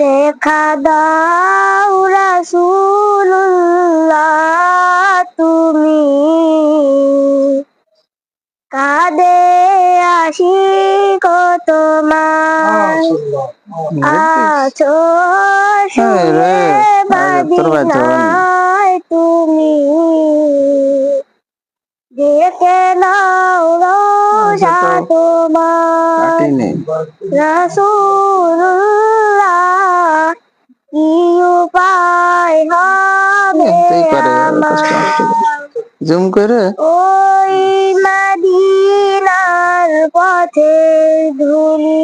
দেখা দাও রাসূলুল্লাহ তুমি। কাঁদে আসি কত তোমার আছো ভাই তো বাদিনায় তুমি। দেখে নাও রোজা তোমার। রাসূলুল্লাহ হতেই পারে জুম করে ওই মদিনার পথে ধুলি।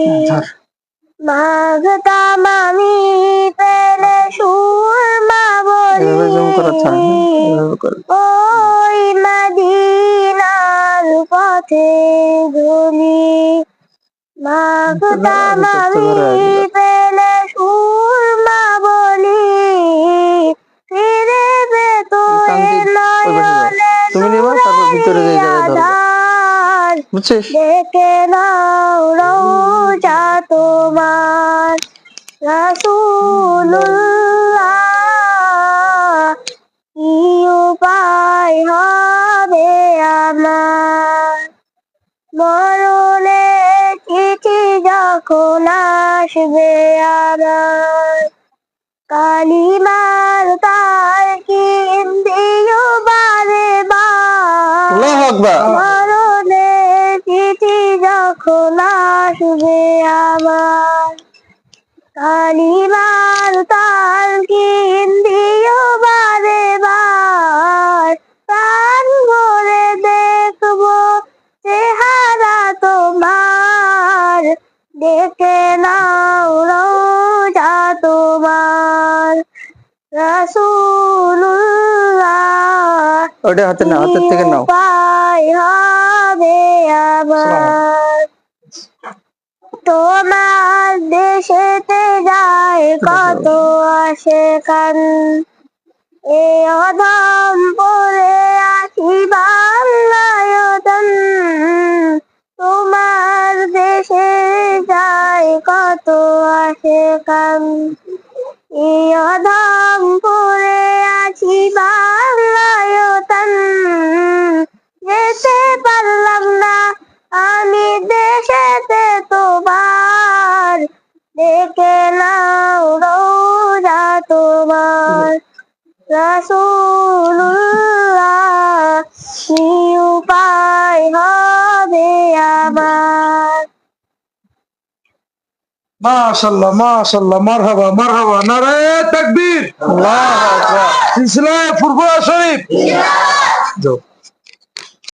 মাগতাম আমি পেলে সুরমা এভাবে জুম করা বলি করে ওই মদিনার পথে ধুলি মাগতাম আমি ওই পাশে যাও। তুমি নিবা তারপর ভিতরে যাবে ধরবে আধার বুঝছিস? দেখে নাও রোজা তোমার। রাসূলুল্লাহ কি উপায় হবে আমার? চিঠি যখন আসবে আমার কালিমার তার কি আকবার। মরণে চিঠি যখন আসবে আমার কালিমার তার দিও বারে বার। প্রাণ ভরে দেখব চেহারা তোমার দেখে নাও রোজা তোমার। রাসূলুল্লাহ ওটা হাতে না হাতের থেকে নাও। উপায় হবে আবার। তোমার দেশেতে যায় কত আসে কান। এ অধম পরে আছি বাংলায়তন। তোমার দেশে যায় কত আসে কান। এ অধম দেখে নাও রোজা তোমার রাসূলুল্লাহ। কি উপায় হবে আমার। মাশাল্লাহ মাশাল্লাহ মারহাবা মারহাবা নারায়ে তাকবীর। আল্লাহু আকবার। সিলসিলা ফুরফুরা শরীফ। যাও।